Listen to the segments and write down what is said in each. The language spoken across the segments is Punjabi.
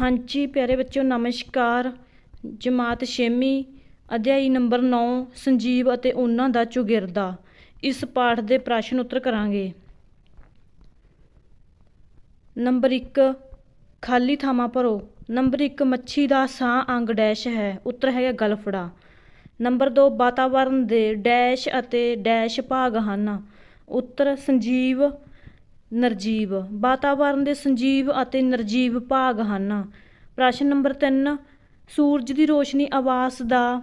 ਹਾਂਜੀ, ਪਿਆਰੇ ਬੱਚਿਓ, ਨਮਸਕਾਰ। ਜਮਾਤ ਛੇਵੀਂ ਅਧਿਆਇ ਨੰਬਰ 9 ਸੰਜੀਵ ਅਤੇ ਉਹਨਾਂ ਦਾ ਚੁਗਿਰਦਾ। ਇਸ ਪਾਠ ਦੇ ਪ੍ਰਸ਼ਨ ਉੱਤਰ ਕਰਾਂਗੇ। ਨੰਬਰ 1 ਖਾਲੀ ਥਾਵਾਂ ਭਰੋ। ਨੰਬਰ 1 ਮੱਛੀ ਦਾ ਸਾਹ ਅੰਗ ਡੈਸ਼ ਹੈ, ਉੱਤਰ ਹੈਗਾ ਗਲਫੜਾ। ਨੰਬਰ 2 ਵਾਤਾਵਰਣ ਦੇ ਡੈਸ਼ ਅਤੇ ਡੈਸ਼ ਭਾਗ ਹਨ। ਉੱਤਰ, ਸੰਜੀਵ ਨਿਰਜੀਵ ਵਾਤਾਵਰਣ ਦੇ ਸੰਜੀਵ ਅਤੇ ਨਿਰਜੀਵ ਭਾਗ ਹਨ। ਪ੍ਰਸ਼ਨ ਨੰਬਰ 3 ਸੂਰਜ ਦੀ ਰੋਸ਼ਨੀ ਆਵਾਸ ਦਾ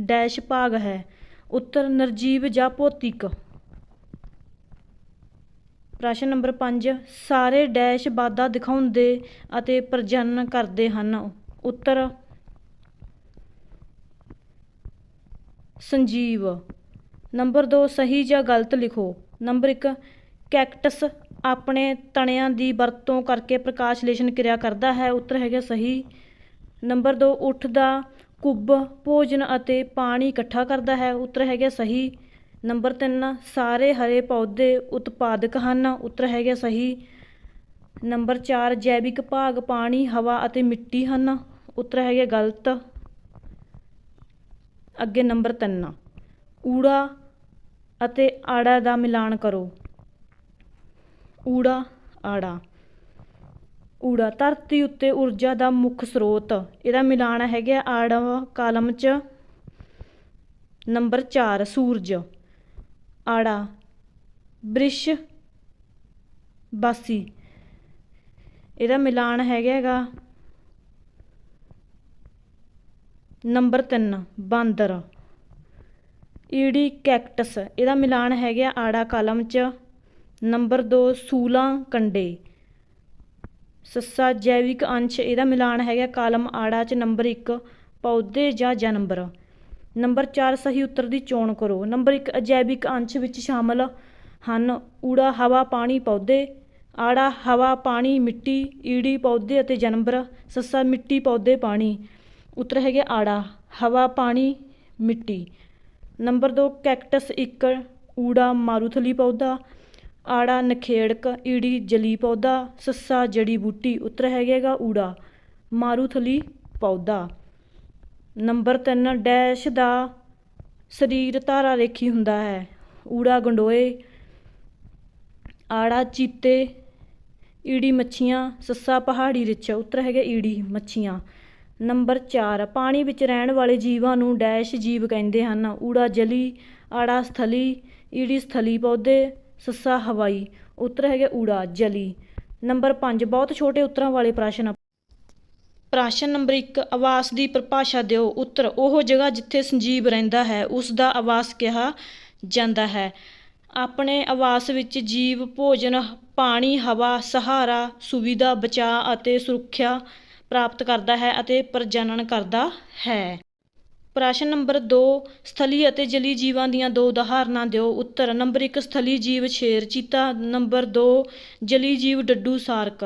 ਡੈਸ਼ ਭਾਗ ਹੈ। ਉੱਤਰ, ਨਿਰਜੀਵ ਜਾਂ ਭੌਤਿਕ। ਪ੍ਰਸ਼ਨ ਨੰਬਰ 5 ਸਾਰੇ ਡੈਸ਼ ਵਾਧਾ ਦਿਖਾਉਂਦੇ ਅਤੇ ਪ੍ਰਜਨਨ ਕਰਦੇ ਹਨ। ਉੱਤਰ, ਸੰਜੀਵ। ਨੰਬਰ 2 ਸਹੀ ਜਾਂ ਗਲਤ ਲਿਖੋ। ਨੰਬਰ 1 ਕੈਕਟਸ ਆਪਣੇ ਤਣਿਆਂ ਦੀ ਵਰਤੋਂ ਕਰਕੇ ਪ੍ਰਕਾਸ਼ ਲੇਸ਼ਨ ਕਿਰਿਆ ਕਰਦਾ ਹੈ। ਉੱਤਰ ਹੈਗਾ ਸਹੀ। ਨੰਬਰ 2 ਉੱਠ ਦਾ ਕੁੱਬ ਭੋਜਨ ਅਤੇ ਪਾਣੀ ਇਕੱਠਾ ਕਰਦਾ ਹੈ। ਉੱਤਰ ਹੈਗਾ ਸਹੀ। ਨੰਬਰ 3 ਸਾਰੇ ਹਰੇ ਪੌਦੇ ਉਤਪਾਦਕ ਹਨ। ਉੱਤਰ ਹੈਗਾ ਸਹੀ। ਨੰਬਰ 4 ਜੈਵਿਕ ਭਾਗ ਪਾਣੀ, ਹਵਾ ਅਤੇ ਮਿੱਟੀ ਹਨ। ਉੱਤਰ ਹੈਗਾ ਗਲਤ। ਅੱਗੇ ਨੰਬਰ 3 ਊੜਾ ਅਤੇ ਆੜਾ ਦਾ ਮਿਲਾਨ ਕਰੋ। ਊੜਾ ਆੜਾ। ਊੜਾ, ਧਰਤੀ ਉੱਤੇ ਊਰਜਾ ਦਾ ਮੁੱਖ ਸਰੋਤ। ਇਹਦਾ ਮਿਲਾਨ ਹੈਗਾ ਆੜਾ ਕਾਲਮ 'ਚ ਨੰਬਰ 4 ਸੂਰਜ। ਆੜਾ, ਬ੍ਰਿਸ਼ ਬਾਸੀ। ਇਹਦਾ ਮਿਲਾਨ ਹੈਗਾ ਗਾ ਨੰਬਰ 3 ਬਾਂਦਰ। ਈੜੀ ਕੈਕਟਸ। ਇਹਦਾ ਮਿਲਾਨ ਹੈਗਾ ਆੜਾ ਕਾਲਮ 'ਚ ਨੰਬਰ 2 ਸੂਲਾਂ ਕੰਡੇ। ਸੱਸਾ ਜੈਵਿਕ ਅੰਸ਼, ਇਹਦਾ ਮਿਲਾਨ ਹੈਗਾ ਕਾਲਮ ਆੜਾ 'ਚ ਨੰਬਰ 1 ਪੌਦੇ ਜਾਂ ਜਾਨਵਰ ਨੰਬਰ 4 ਸਹੀ ਉੱਤਰ ਦੀ ਚੋਣ ਕਰੋ। ਨੰਬਰ 1 ਅਜੈਵਿਕ ਅੰਸ਼ ਵਿੱਚ ਸ਼ਾਮਲ ਹਨ ਊੜਾ, ਹਵਾ, ਪਾਣੀ, ਪੌਦੇ। ਆੜਾ, ਹਵਾ, ਪਾਣੀ, ਮਿੱਟੀ, ਈੜੀ, ਪੌਦੇ ਅਤੇ ਜਾਨਵਰ ਸੱਸਾ, ਮਿੱਟੀ, ਪੌਦੇ, ਪਾਣੀ। ਉੱਤਰ ਹੈਗੇ ਆੜਾ, ਹਵਾ, ਪਾਣੀ, ਮਿੱਟੀ। ਨੰਬਰ 2 ਕੈਕਟਸ ਇੱਕ, ਊੜਾ, ਮਾਰੂਥਲੀ ਪੌਦਾ। ਆੜਾ, ਨਖੇੜਕ, ਈੜੀ, ਜਲੀ ਪੌਦਾ, ਸੱਸਾ, ਜੜੀ ਬੂਟੀ, ਉੱਤਰ ਹੈਗਾਗਾ ਊੜਾ, ਮਾਰੂਥਲੀ ਪੌਦਾ। ਨੰਬਰ 3 ਡੈਸ਼ ਦਾ ਸਰੀਰ ਧਾਰਾ ਰੇਖੀ ਹੁੰਦਾ ਹੈ। ਊੜਾ, ਗੰਡੋਏ, ਆੜਾ, ਚੀਤੇ, ਈੜੀ, ਮੱਛੀਆਂ, ਸੱਸਾ, ਪਹਾੜੀ ਰਿਛ, ਉੱਤਰ ਹੈਗਾ ਈੜੀ, ਮੱਛੀਆਂ। ਨੰਬਰ 4 ਪਾਣੀ ਵਿੱਚ ਰਹਿਣ ਵਾਲੇ ਜੀਵਾਂ ਨੂੰ ਡੈਸ਼ ਜੀਵ ਕਹਿੰਦੇ ਹਨ। ਊੜਾ, ਜਲੀ, ਆੜਾ, ਸਥਲੀ, ਈੜੀ, ਸਥਲੀ ਪੌਦੇ ਸੱਸਾ ਹਵਾਈ, ਉੱਤਰ ਹੈਗੇ ਊੜਾ, ਜਲੀ। ਨੰਬਰ 5 ਬਹੁਤ ਛੋਟੇ ਉੱਤਰਾਂ ਵਾਲੇ ਪ੍ਰਸ਼ਨ ਪ੍ਰਸ਼ਨ ਨੰਬਰ 1 ਆਵਾਸ ਦੀ ਪਰਿਭਾਸ਼ਾ ਦਿਓ। ਉੱਤਰ, ਉਹ ਜਗ੍ਹਾ ਜਿੱਥੇ ਸੰਜੀਵ ਰਹਿੰਦਾ ਹੈ, ਉਸ ਦਾ ਆਵਾਸ ਕਿਹਾ ਜਾਂਦਾ ਹੈ। ਆਪਣੇ ਆਵਾਸ ਵਿੱਚ ਜੀਵ, ਭੋਜਨ, ਪਾਣੀ, ਹਵਾ, ਸਹਾਰਾ, ਸੁਵਿਧਾ, ਬਚਾਅ ਅਤੇ ਸੁਰੱਖਿਆ ਪ੍ਰਾਪਤ ਕਰਦਾ ਹੈ ਅਤੇ ਪ੍ਰਜਨਨ ਕਰਦਾ ਹੈ। ਪ੍ਰਸ਼ਨ ਨੰਬਰ 2 ਸਥਲੀ ਅਤੇ ਜਲੀ ਜੀਵਾਂ ਦੀਆਂ ਦੋ ਉਦਾਹਰਨਾਂ ਦਿਓ। ਉੱਤਰ ਨੰਬਰ 1 ਸਥਲੀ ਜੀਵ ਸ਼ੇਰ ਚੀਤਾ ਨੰਬਰ 2 ਜਲੀ ਜੀਵ ਡੱਡੂ ਸਾਰਕ।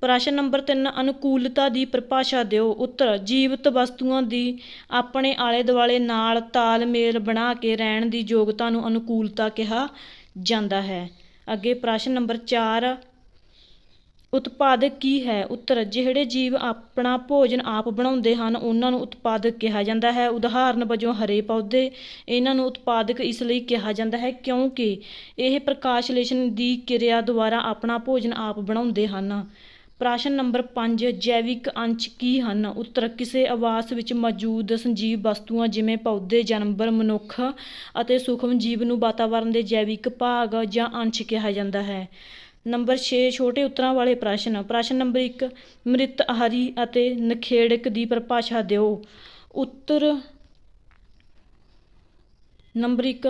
ਪ੍ਰਸ਼ਨ ਨੰਬਰ 3 ਅਨੁਕੂਲਤਾ ਦੀ ਪਰਿਭਾਸ਼ਾ ਦਿਓ। ਉੱਤਰ, ਜੀਵਤ ਵਸਤੂਆਂ ਦੀ ਆਪਣੇ ਆਲੇ ਦੁਆਲੇ ਨਾਲ ਤਾਲਮੇਲ ਬਣਾ ਕੇ ਰਹਿਣ ਦੀ ਯੋਗਤਾ ਨੂੰ ਅਨੁਕੂਲਤਾ ਕਿਹਾ ਜਾਂਦਾ ਹੈ। ਅੱਗੇ ਪ੍ਰਸ਼ਨ ਨੰਬਰ 4 ਉਤਪਾਦਕ ਕੀ ਹੈ? ਉੱਤਰ, ਜਿਹੜੇ ਜੀਵ ਆਪਣਾ ਭੋਜਨ ਆਪ ਬਣਾਉਂਦੇ ਹਨ, ਉਹਨਾਂ ਨੂੰ ਉਤਪਾਦਕ ਕਿਹਾ ਜਾਂਦਾ ਹੈ। ਉਦਾਹਰਨ ਵਜੋਂ, ਹਰੇ ਪੌਦੇ ਇਹਨਾਂ ਨੂੰ ਉਤਪਾਦਕ ਇਸ ਲਈ ਕਿਹਾ ਜਾਂਦਾ ਹੈ ਕਿਉਂਕਿ ਇਹ ਪ੍ਰਕਾਸ਼ਲੇਸ਼ਨ ਦੀ ਕਿਰਿਆ ਦੁਆਰਾ ਆਪਣਾ ਭੋਜਨ ਆਪ ਬਣਾਉਂਦੇ ਹਨ। ਪ੍ਰਸ਼ਨ ਨੰਬਰ 5 ਜੈਵਿਕ ਅੰਸ਼ ਕੀ ਹਨ? ਉੱਤਰ, ਕਿਸੇ ਆਵਾਸ ਵਿੱਚ ਮੌਜੂਦ ਸੰਜੀਵ ਵਸਤੂਆਂ ਜਿਵੇਂ ਪੌਦੇ, ਜਾਨਵਰ, ਮਨੁੱਖ ਅਤੇ ਸੂਖਮ ਜੀਵ ਨੂੰ ਵਾਤਾਵਰਣ ਦੇ ਜੈਵਿਕ ਭਾਗ ਜਾਂ ਅੰਸ਼ ਕਿਹਾ ਜਾਂਦਾ ਹੈ। ਨੰਬਰ 6 ਛੋਟੇ ਉੱਤਰਾਂ ਵਾਲੇ ਪ੍ਰਸ਼ਨ। ਪ੍ਰਸ਼ਨ ਨੰਬਰ 1 ਮ੍ਰਿਤ ਆਹਾਰੀ ਅਤੇ ਨਖੇੜਕ ਦੀ ਪਰਿਭਾਸ਼ਾ ਦਿਓ। ਉੱਤਰ ਨੰਬਰ 1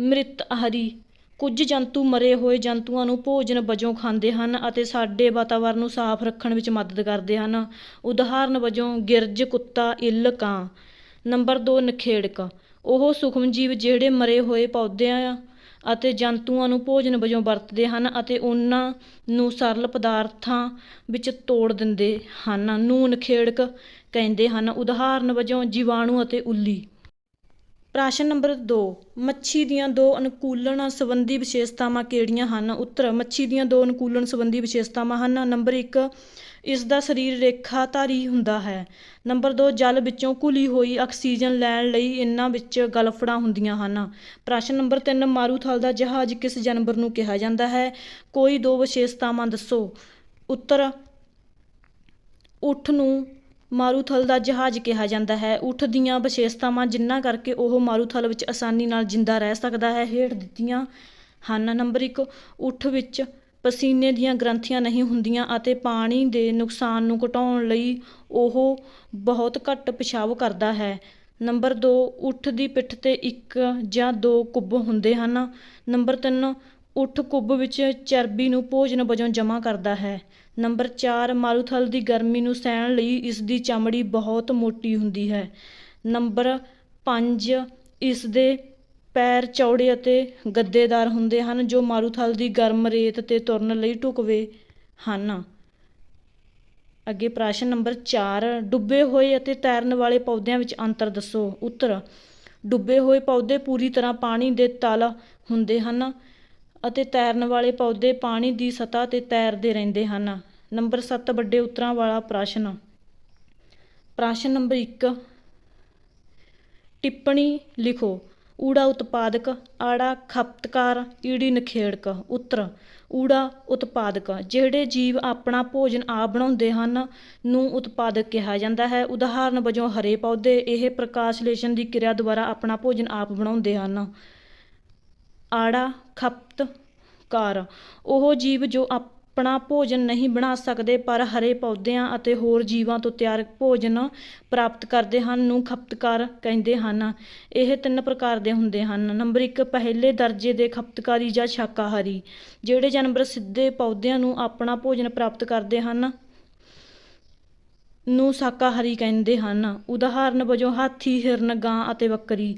ਮ੍ਰਿਤ ਆਹਾਰੀ। ਕੁਝ ਜੰਤੂ ਮਰੇ ਹੋਏ ਜੰਤੂਆਂ ਨੂੰ ਭੋਜਨ ਵਜੋਂ ਖਾਂਦੇ ਹਨ ਅਤੇ ਸਾਡੇ ਵਾਤਾਵਰਣ ਨੂੰ ਸਾਫ਼ ਰੱਖਣ ਵਿੱਚ ਮਦਦ ਕਰਦੇ ਹਨ। ਉਦਾਹਰਨ ਵਜੋਂ, ਗਿਰਜ, ਕੁੱਤਾ, ਇੱਲ, ਕਾਂ। ਨੰਬਰ 2 ਨਖੇੜਕ। ਉਹ ਸੂਖਮ ਜੀਵ ਜਿਹੜੇ ਮਰੇ ਹੋਏ ਪੌਦਿਆਂ ਅਤੇ ਜੰਤੂਆਂ ਨੂੰ ਭੋਜਨ ਵਜੋਂ ਵਰਤਦੇ ਹਨ ਅਤੇ ਉਹਨਾਂ ਨੂੰ ਸਰਲ ਪਦਾਰਥਾਂ ਵਿੱਚ ਤੋੜ ਦਿੰਦੇ ਹਨ। ਨੂੰ ਖੇੜਕ ਕਹਿੰਦੇ ਹਨ, ਉਦਾਹਰਨ ਵਜੋਂ ਜੀਵਾਣੂ ਅਤੇ ਉੱਲੀ। ਪ੍ਰਸ਼ਨ ਨੰਬਰ 2 ਮੱਛੀ ਦੀਆਂ ਦੋ ਅਨੁਕੂਲਣ ਸੰਬੰਧੀ ਵਿਸ਼ੇਸ਼ਤਾਵਾਂ ਕਿਹੜੀਆਂ ਹਨ? ਉੱਤਰ, ਮੱਛੀ ਦੀਆਂ ਦੋ ਅਨੁਕੂਲਣ ਸੰਬੰਧੀ ਵਿਸ਼ੇਸ਼ਤਾਵਾਂ ਹਨ। ਨੰਬਰ 1 ਇਸ ਦਾ ਸਰੀਰ ਰੇਖਾਧਾਰੀ ਹੁੰਦਾ ਹੈ। ਨੰਬਰ 2 ਜਲ ਵਿੱਚੋਂ ਘੁਲੀ ਹੋਈ ਆਕਸੀਜਨ ਲੈਣ ਲਈ ਇਹਨਾਂ ਵਿੱਚ ਗਲਫੜਾਂ ਹੁੰਦੀਆਂ ਹਨ। ਪ੍ਰਸ਼ਨ ਨੰਬਰ 3 ਮਾਰੂਥਲ ਦਾ ਜਹਾਜ਼ ਕਿਸ ਜਾਨਵਰ ਨੂੰ ਕਿਹਾ ਜਾਂਦਾ ਹੈ? ਕੋਈ ਦੋ ਵਿਸ਼ੇਸ਼ਤਾਵਾਂ ਦੱਸੋ। ਉੱਤਰ ਊਠ ਨੂੰ ਮਾਰੂਥਲ ਦਾ ਜਹਾਜ਼ ਕਿਹਾ ਜਾਂਦਾ ਹੈ। ਊਠ ਦੀਆਂ ਵਿਸ਼ੇਸ਼ਤਾਵਾਂ ਜਿਨ੍ਹਾਂ ਕਰਕੇ ਉਹ ਮਾਰੂਥਲ ਵਿੱਚ ਆਸਾਨੀ ਨਾਲ ਜਿੰਦਾ ਰਹਿ ਸਕਦਾ ਹੈ, ਹੇਠ ਦਿੱਤੀਆਂ ਹਨ। ਨੰਬਰ 1 ਊਠ ਵਿੱਚ ਪਸੀਨੇ ਦੀਆਂ ਗ੍ਰੰਥੀਆਂ ਨਹੀਂ ਹੁੰਦੀਆਂ ਅਤੇ ਪਾਣੀ ਦੇ ਨੁਕਸਾਨ ਨੂੰ ਘਟਾਉਣ ਲਈ ਉਹ ਬਹੁਤ ਘੱਟ ਪਿਸ਼ਾਬ ਕਰਦਾ ਹੈ। ਨੰਬਰ 2 ਊਠ ਦੀ ਪਿੱਠ ਤੇ ਇੱਕ ਜਾਂ ਦੋ ਕੁੱਬ ਹੁੰਦੇ ਹਨ। ਨੰਬਰ 3 ਊਠ ਕੁੱਬ ਵਿੱਚ ਚਰਬੀ ਨੂੰ ਭੋਜਨ ਵਜੋਂ ਜਮ੍ਹਾਂ ਕਰਦਾ ਹੈ। ਨੰਬਰ 4 ਮਾਰੂਥਲ ਦੀ ਗਰਮੀ ਨੂੰ ਸਹਿਣ ਲਈ ਇਸ ਦੀ ਚਮੜੀ ਬਹੁਤ ਮੋਟੀ ਹੁੰਦੀ ਹੈ। ਨੰਬਰ 5 ਇਸ ਦੇ ਪੈਰ ਚੌੜੇ ਅਤੇ ਗੱਦੇਦਾਰ ਹੁੰਦੇ ਹਨ, ਜੋ ਮਾਰੂਥਲ ਦੀ ਗਰਮ ਰੇਤ ਤੇ ਤੁਰਨ ਲਈ ਢੁਕਵੇਂ ਹਨ। ਅੱਗੇ ਪ੍ਰਸ਼ਨ ਨੰਬਰ 4 ਡੁੱਬੇ ਹੋਏ ਅਤੇ ਤੈਰਨ ਵਾਲੇ ਪੌਦਿਆਂ ਵਿੱਚ ਅੰਤਰ ਦੱਸੋ। ਉੱਤਰ, ਡੁੱਬੇ ਹੋਏ ਪੌਦੇ ਪੂਰੀ ਤਰ੍ਹਾਂ ਪਾਣੀ ਦੇ ਤਲ ਹੁੰਦੇ ਹਨ। ਅਤੇ ਤੈਰਨ ਵਾਲੇ ਪੌਦੇ ਪਾਣੀ ਦੀ ਸਤ੍ਹਾ ਤੇ ਤੈਰਦੇ ਰਹਿੰਦੇ ਹਨ। ਨੰਬਰ 7 ਵੱਡੇ ਉੱਤਰਾਂ ਵਾਲਾ ਪ੍ਰਸ਼ਨ। ਪ੍ਰਸ਼ਨ ਨੰਬਰ 1 ਟਿੱਪਣੀ ਲਿਖੋ। ਊੜਾ ਉਤਪਾਦਕ, ਆੜਾ ਖਪਤਕਾਰ, ਈੜੀ ਨਖੇੜਕ। ਉੱਤਰ, ਊੜਾ ਉਤਪਾਦਕ, ਜਿਹੜੇ ਜੀਵ ਆਪਣਾ ਭੋਜਨ ਆਪ ਬਣਾਉਂਦੇ ਹਨ ਨੂੰ ਉਤਪਾਦਕ ਕਿਹਾ ਜਾਂਦਾ ਹੈ। ਉਦਾਹਰਨ ਵਜੋਂ ਹਰੇ ਪੌਦੇ, ਇਹ ਪ੍ਰਕਾਸ਼ਲੇਸ਼ਨ ਦੀ ਕਿਰਿਆ ਦੁਆਰਾ ਆਪਣਾ ਭੋਜਨ ਆਪ ਬਣਾਉਂਦੇ ਹਨ। ਆੜਾ ਖਪਤਕਾਰ। ਉਹ ਜੀਵ ਜੋ ਆਪਣਾ ਭੋਜਨ ਨਹੀਂ ਬਣਾ ਸਕਦੇ, ਪਰ ਹਰੇ ਪੌਦਿਆਂ ਅਤੇ ਹੋਰ ਜੀਵਾਂ ਤੋਂ ਤਿਆਰ ਭੋਜਨ ਪ੍ਰਾਪਤ ਕਰਦੇ ਹਨ ਨੂੰ ਖਪਤਕਾਰ ਕਹਿੰਦੇ ਹਨ। ਇਹ ਤਿੰਨ ਪ੍ਰਕਾਰ ਦੇ ਹੁੰਦੇ ਹਨ। ਨੰਬਰ 1 ਪਹਿਲੇ ਦਰਜੇ ਦੇ ਖਪਤਕਾਰੀ ਜਾਂ ਸ਼ਾਕਾਹਾਰੀ, ਜਿਹੜੇ ਜਾਨਵਰ ਸਿੱਧੇ ਪੌਦਿਆਂ ਨੂੰ ਆਪਣਾ ਭੋਜਨ ਪ੍ਰਾਪਤ ਕਰਦੇ ਹਨ ਨੂੰ ਸ਼ਾਕਾਹਾਰੀ ਕਹਿੰਦੇ ਹਨ। ਉਦਾਹਰਨ ਵਜੋਂ, ਹਾਥੀ, ਹਿਰਨ, ਗਾਂ ਅਤੇ ਬੱਕਰੀ।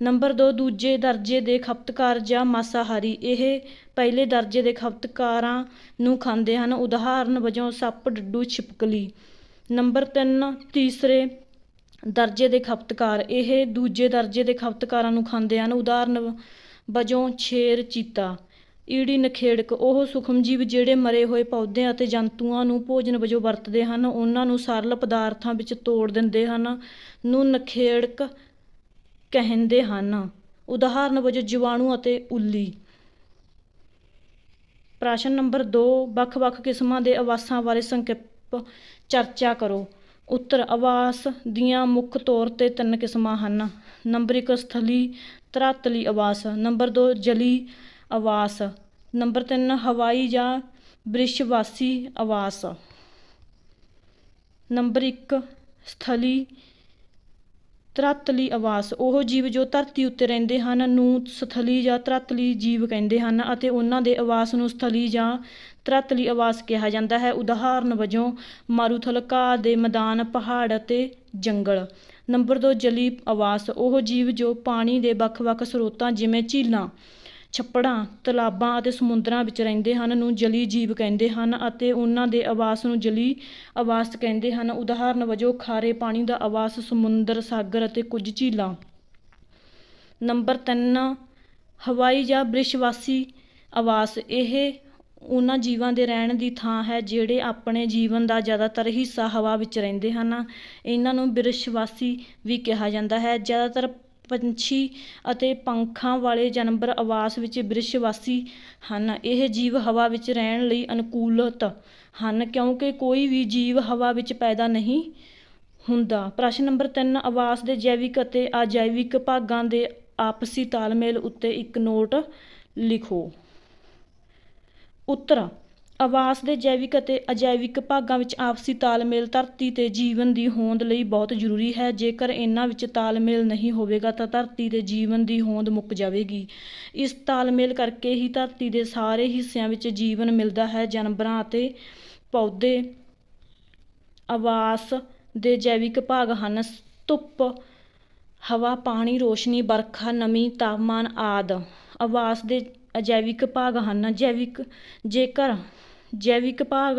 ਨੰਬਰ 2 ਦੂਜੇ ਦਰਜੇ ਦੇ ਖਪਤਕਾਰ ਜਾਂ ਮਾਸਾਹਾਰੀ। ਇਹ ਪਹਿਲੇ ਦਰਜੇ ਦੇ ਖਪਤਕਾਰਾਂ ਨੂੰ ਖਾਂਦੇ ਹਨ। ਉਦਾਹਰਨ ਵਜੋਂ, ਸੱਪ, ਡੱਡੂ, ਛਿਪਕਲੀ। ਨੰਬਰ 3 ਤੀਸਰੇ ਦਰਜੇ ਦੇ ਖਪਤਕਾਰ। ਇਹ ਦੂਜੇ ਦਰਜੇ ਦੇ ਖਪਤਕਾਰਾਂ ਨੂੰ ਖਾਂਦੇ ਹਨ। ਉਦਾਹਰਨ ਵਜੋਂ, ਛੇਰ, ਚੀਤਾ। ਈੜੀ, ਨਖੇੜਕ। ਉਹ ਸੂਖਮਜੀਵ ਜਿਹੜੇ ਮਰੇ ਹੋਏ ਪੌਦਿਆਂ ਅਤੇ ਜੰਤੂਆਂ ਨੂੰ ਭੋਜਨ ਵਜੋਂ ਵਰਤਦੇ ਹਨ। ਉਹਨਾਂ ਨੂੰ ਸਰਲ ਪਦਾਰਥਾਂ ਵਿੱਚ ਤੋੜ ਦਿੰਦੇ ਹਨ। ਨੂੰ ਨਖੇੜਕ ਕਹਿੰਦੇ ਹਨ। ਉਦਾਹਰਨ ਵਜੋਂ ਜੀਵਾਣੂ ਅਤੇ ਉੱਲੀ। ਪ੍ਰਸ਼ਨ ਨੰਬਰ 2 ਵੱਖ-ਵੱਖ ਕਿਸਮਾਂ ਦੇ ਆਵਾਸਾਂ ਬਾਰੇ ਸੰਖੇਪ ਚਰਚਾ ਕਰੋ। ਉੱਤਰ, ਆਵਾਸ ਦੀਆਂ ਮੁੱਖ ਤੌਰ ਤੇ ਤਿੰਨ ਕਿਸਮਾਂ ਹਨ। ਨੰਬਰ 1 ਸਥਲੀ ਧਰਾਤਲੀ ਆਵਾਸ। ਨੰਬਰ 2 ਜਲੀ ਆਵਾਸ। ਨੰਬਰ 3 ਹਵਾਈ ਜਾਂ ਬ੍ਰਿਸ਼ਵਾਸੀ ਆਵਾਸ। ਨੰਬਰ 1 ਸਥਲੀ ਧਰਾਤਲੀ ਆਵਾਸ, ਉਹ ਜੀਵ ਜੋ ਧਰਤੀ ਉੱਤੇ ਰਹਿੰਦੇ ਹਨ, ਨੂੰ ਸਥਲੀ ਜਾਂ ਧਰਾਤਲੀ ਜੀਵ ਕਹਿੰਦੇ ਹਨ ਅਤੇ ਉਹਨਾਂ ਦੇ ਆਵਾਸ ਨੂੰ ਸਥਲੀ ਜਾਂ ਧਰਾਤਲੀ ਆਵਾਸ ਕਿਹਾ ਜਾਂਦਾ ਹੈ। ਉਦਾਹਰਨ ਵਜੋਂ ਮਾਰੂਥਲ ਘਾਹ ਦੇ ਮੈਦਾਨ, ਪਹਾੜ ਅਤੇ ਜੰਗਲ। ਨੰਬਰ 2 ਜਲੀ ਆਵਾਸ, ਉਹ ਜੀਵ ਜੋ ਪਾਣੀ ਦੇ ਵੱਖ-ਵੱਖ ਸਰੋਤਾਂ ਜਿਵੇਂ ਝੀਲਾਂ ਛੱਪੜਾਂ, ਤਲਾਬਾਂ ਅਤੇ ਸਮੁੰਦਰਾਂ ਵਿੱਚ ਰਹਿੰਦੇ ਹਨ ਨੂੰ ਜਲੀ ਜੀਵ ਕਹਿੰਦੇ ਹਨ ਅਤੇ ਉਹਨਾਂ ਦੇ ਆਵਾਸ ਨੂੰ ਜਲੀ ਆਵਾਸ ਕਹਿੰਦੇ ਹਨ। ਉਦਾਹਰਨ ਵਜੋਂ, ਖਾਰੇ ਪਾਣੀ ਦਾ ਆਵਾਸ ਸਮੁੰਦਰ, ਸਾਗਰ ਅਤੇ ਕੁਝ ਝੀਲਾਂ। ਨੰਬਰ 3 ਹਵਾਈ ਜਾਂ ਬ੍ਰਿਸ਼ਵਾਸੀ ਆਵਾਸ। ਇਹ ਉਹਨਾਂ ਜੀਵਾਂ ਦੇ ਰਹਿਣ ਦੀ ਥਾਂ ਹੈ ਜਿਹੜੇ ਆਪਣੇ ਜੀਵਨ ਦਾ ਜ਼ਿਆਦਾਤਰ ਹਿੱਸਾ ਹਵਾ ਵਿੱਚ ਰਹਿੰਦੇ ਹਨ। ਇਹਨਾਂ ਨੂੰ ਬ੍ਰਿਸ਼ਵਾਸੀ ਵੀ ਕਿਹਾ ਜਾਂਦਾ ਹੈ। ਜ਼ਿਆਦਾਤਰ ਪੰਛੀ ਅਤੇ ਪੰਖਾਂ ਵਾਲੇ ਜਾਨਵਰ ਆਵਾਸ ਵਿੱਚ ਬ੍ਰਿਸ਼ਵਾਸੀ ਹਨ। ਇਹ ਜੀਵ ਹਵਾ ਵਿੱਚ ਰਹਿਣ ਲਈ ਅਨੁਕੂਲਤ ਹਨ ਕਿਉਂਕਿ ਕੋਈ ਵੀ ਜੀਵ ਹਵਾ ਵਿੱਚ ਪੈਦਾ ਨਹੀਂ ਹੁੰਦਾ। ਪ੍ਰਸ਼ਨ ਨੰਬਰ 3 ਆਵਾਸ ਦੇ ਜੈਵਿਕ ਅਤੇ ਅਜੈਵਿਕ ਭਾਗਾਂ ਦੇ ਆਪਸੀ ਤਾਲਮੇਲ ਉੱਤੇ ਇੱਕ ਨੋਟ ਲਿਖੋ। ਉੱਤਰ ਆਵਾਸ ਦੇ ਜੈਵਿਕ ਅਤੇ ਅਜੈਵਿਕ ਭਾਗਾਂ ਵਿੱਚ ਆਪਸੀ ਤਾਲਮੇਲ, ਧਰਤੀ ਤੇ ਜੀਵਨ ਦੀ ਹੋਂਦ ਲਈ ਬਹੁਤ ਜ਼ਰੂਰੀ ਹੈ। ਜੇਕਰ ਇਹਨਾਂ ਵਿੱਚ ਤਾਲਮੇਲ ਨਹੀਂ ਹੋਵੇਗਾ ਤਾਂ ਧਰਤੀ ਤੇ ਜੀਵਨ ਦੀ ਹੋਂਦ ਮੁੱਕ ਜਾਵੇਗੀ। ਇਸ ਤਾਲਮੇਲ ਕਰਕੇ ਹੀ ਧਰਤੀ ਦੇ ਸਾਰੇ ਹਿੱਸਿਆਂ ਵਿੱਚ ਜੀਵਨ ਮਿਲਦਾ ਹੈ। ਜਾਨਵਰਾਂ ਅਤੇ ਪੌਦੇ ਆਵਾਸ ਦੇ ਜੈਵਿਕ ਭਾਗ ਹਨ। ਧੁੱਪ, ਹਵਾ, ਪਾਣੀ, ਰੋਸ਼ਨੀ, ਵਰਖਾ, ਨਮੀ, ਤਾਪਮਾਨ ਆਦਿ। ਆਵਾਸ ਦੇ ਅਜੈਵਿਕ ਭਾਗ ਹਨ। ਜੈਵਿਕ ਜੇਕਰ ਜੈਵਿਕ ਭਾਗ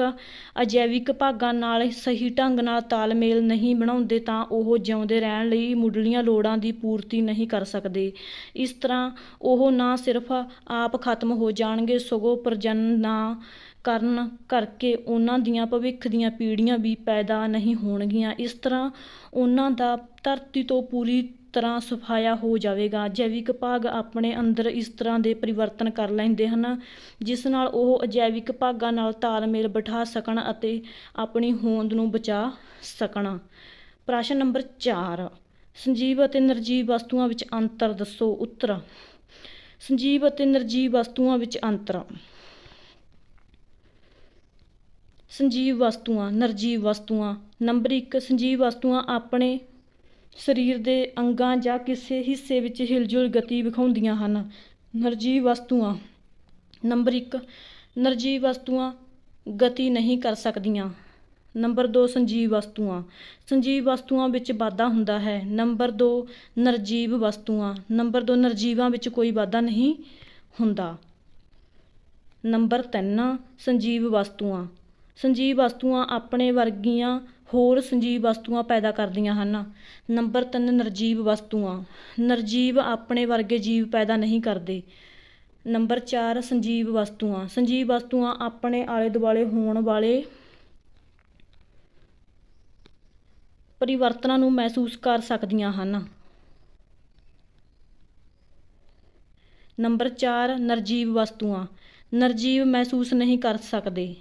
ਅਜੈਵਿਕ ਭਾਗਾਂ ਨਾਲ ਸਹੀ ਢੰਗ ਨਾਲ ਤਾਲਮੇਲ ਨਹੀਂ ਬਣਾਉਂਦੇ ਤਾਂ ਉਹ ਜਿਉਂਦੇ ਰਹਿਣ ਲਈ ਮੁੱਢਲੀਆਂ ਲੋੜਾਂ ਦੀ ਪੂਰਤੀ ਨਹੀਂ ਕਰ ਸਕਦੇ। ਇਸ ਤਰ੍ਹਾਂ ਉਹ ਨਾ ਸਿਰਫ ਆਪ ਖਤਮ ਹੋ ਜਾਣਗੇ, ਸਗੋਂ ਪ੍ਰਜਨਨ ਨਾ ਕਰਨ ਕਰਕੇ ਉਹਨਾਂ ਦੀਆਂ ਭਵਿੱਖ ਦੀਆਂ ਪੀੜ੍ਹੀਆਂ ਵੀ ਪੈਦਾ ਨਹੀਂ ਹੋਣਗੀਆਂ। ਇਸ ਤਰ੍ਹਾਂ ਉਹਨਾਂ ਦਾ ਧਰਤੀ ਤੋਂ ਪੂਰੀ ਤਰ੍ਹਾਂ ਸਫਾਇਆ ਹੋ ਜਾਵੇਗਾ। ਜੈਵਿਕ ਭਾਗ ਆਪਣੇ ਅੰਦਰ ਇਸ ਤਰ੍ਹਾਂ ਦੇ ਪਰਿਵਰਤਨ ਕਰ ਲੈਂਦੇ ਹਨ, ਜਿਸ ਨਾਲ ਉਹ ਅਜੈਵਿਕ ਭਾਗਾਂ ਨਾਲ ਤਾਲਮੇਲ ਬਿਠਾ ਸਕਣ ਅਤੇ ਆਪਣੀ ਹੋਂਦ ਨੂੰ ਬਚਾ ਸਕਣ। ਪ੍ਰਸ਼ਨ ਨੰਬਰ 4 ਸੰਜੀਵ ਅਤੇ ਨਿਰਜੀਵ ਵਸਤੂਆਂ ਵਿੱਚ ਅੰਤਰ ਦੱਸੋ। ਉੱਤਰ। ਸੰਜੀਵ ਅਤੇ ਨਿਰਜੀਵ ਵਸਤੂਆਂ ਵਿੱਚ ਅੰਤਰ। ਸੰਜੀਵ ਵਸਤੂਆਂ, ਨਿਰਜੀਵ ਵਸਤੂਆਂ। ਨੰਬਰ 1 ਸੰਜੀਵ ਵਸਤੂਆਂ ਆਪਣੇ ਸਰੀਰ ਦੇ ਅੰਗਾਂ ਜਾਂ ਕਿਸੇ ਹਿੱਸੇ ਵਿੱਚ ਹਿਲਜੁਲ ਗਤੀ ਵਿਖਾਉਂਦੀਆਂ ਹਨ। ਨਿਰਜੀਵ ਵਸਤੂਆਂ। ਨੰਬਰ 1 ਨਿਰਜੀਵ ਵਸਤੂਆਂ ਗਤੀ ਨਹੀਂ ਕਰ ਸਕਦੀਆਂ। ਨੰਬਰ 2 ਸੰਜੀਵ ਵਸਤੂਆਂ। ਸੰਜੀਵ ਵਸਤੂਆਂ ਵਿੱਚ ਵਾਧਾ ਹੁੰਦਾ ਹੈ। ਨੰਬਰ 2 ਨਿਰਜੀਵ ਵਸਤੂਆਂ। ਨੰਬਰ 2 ਨਿਰਜੀਵਾਂ ਵਿੱਚ ਕੋਈ ਵਾਧਾ ਨਹੀਂ ਹੁੰਦਾ। ਨੰਬਰ 3 ਸੰਜੀਵ ਵਸਤੂਆਂ। ਸੰਜੀਵ ਵਸਤੂਆਂ ਆਪਣੇ ਵਰਗੀਆਂ ਹੋਰ ਸੰਜੀਵ ਵਸਤੂਆਂ ਪੈਦਾ ਕਰਦੀਆਂ ਹਨ। ਨੰਬਰ ਤਿੰਨ, ਨਿਰਜੀਵ ਵਸਤੂਆਂ। ਨਿਰਜੀਵ ਆਪਣੇ ਵਰਗੇ ਜੀਵ ਪੈਦਾ ਨਹੀਂ ਕਰਦੇ। ਨੰਬਰ 4 ਸੰਜੀਵ ਵਸਤੂਆਂ। ਸੰਜੀਵ ਵਸਤੂਆਂ ਆਪਣੇ ਆਲੇ ਦੁਆਲੇ ਹੋਣ ਵਾਲੇ ਪਰਿਵਰਤਨਾਂ ਨੂੰ ਮਹਿਸੂਸ ਕਰ ਸਕਦੀਆਂ ਹਨ। ਨੰਬਰ 4 ਨਿਰਜੀਵ ਵਸਤੂਆਂ। ਨਿਰਜੀਵ ਮਹਿਸੂਸ ਨਹੀਂ ਕਰ ਸਕਦੇ।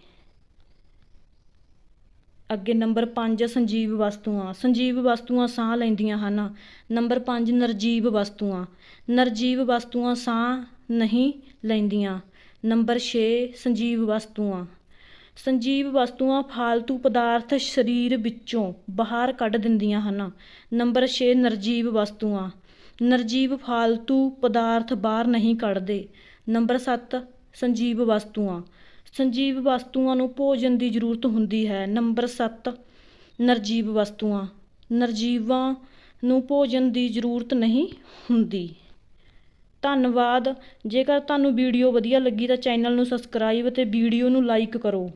ਅੱਗੇ ਨੰਬਰ 5 ਸੰਜੀਵ ਵਸਤੂਆਂ। ਸੰਜੀਵ ਵਸਤੂਆਂ ਸਾਹ ਲੈਂਦੀਆਂ ਹਨ। ਨੰਬਰ 5 ਨਰਜੀਵ ਵਸਤੂਆਂ। ਨਰਜੀਵ ਵਸਤੂਆਂ ਸਾਹ ਨਹੀਂ ਲੈਂਦੀਆਂ। ਨੰਬਰ 6 ਸੰਜੀਵ ਵਸਤੂਆਂ। ਸੰਜੀਵ ਵਸਤੂਆਂ ਫਾਲਤੂ ਪਦਾਰਥ ਸਰੀਰ ਵਿੱਚੋਂ ਬਾਹਰ ਕੱਢ ਦਿੰਦੀਆਂ ਹਨ। ਨੰਬਰ 6 ਨਰਜੀਵ ਵਸਤੂਆਂ। ਨਰਜੀਵ ਫਾਲਤੂ ਪਦਾਰਥ ਬਾਹਰ ਨਹੀਂ ਕੱਢਦੇ। ਨੰਬਰ 7 ਸੰਜੀਵ ਵਸਤੂਆਂ। ਸੰਜੀਵ ਵਸਤੂਆਂ ਨੂੰ ਭੋਜਨ ਦੀ ਜ਼ਰੂਰਤ ਹੁੰਦੀ ਹੈ। ਨੰਬਰ 7 ਨਿਰਜੀਵ ਵਸਤੂਆਂ। ਨਿਰਜੀਵਾਂ ਨੂੰ ਭੋਜਨ ਦੀ ਜ਼ਰੂਰਤ ਨਹੀਂ ਹੁੰਦੀ। ਧੰਨਵਾਦ। ਜੇਕਰ ਤੁਹਾਨੂੰ ਵੀਡੀਓ ਵਧੀਆ ਲੱਗੀ ਤਾਂ ਚੈਨਲ ਨੂੰ ਸਬਸਕ੍ਰਾਈਬ ਅਤੇ ਵੀਡੀਓ ਨੂੰ ਲਾਈਕ ਕਰੋ।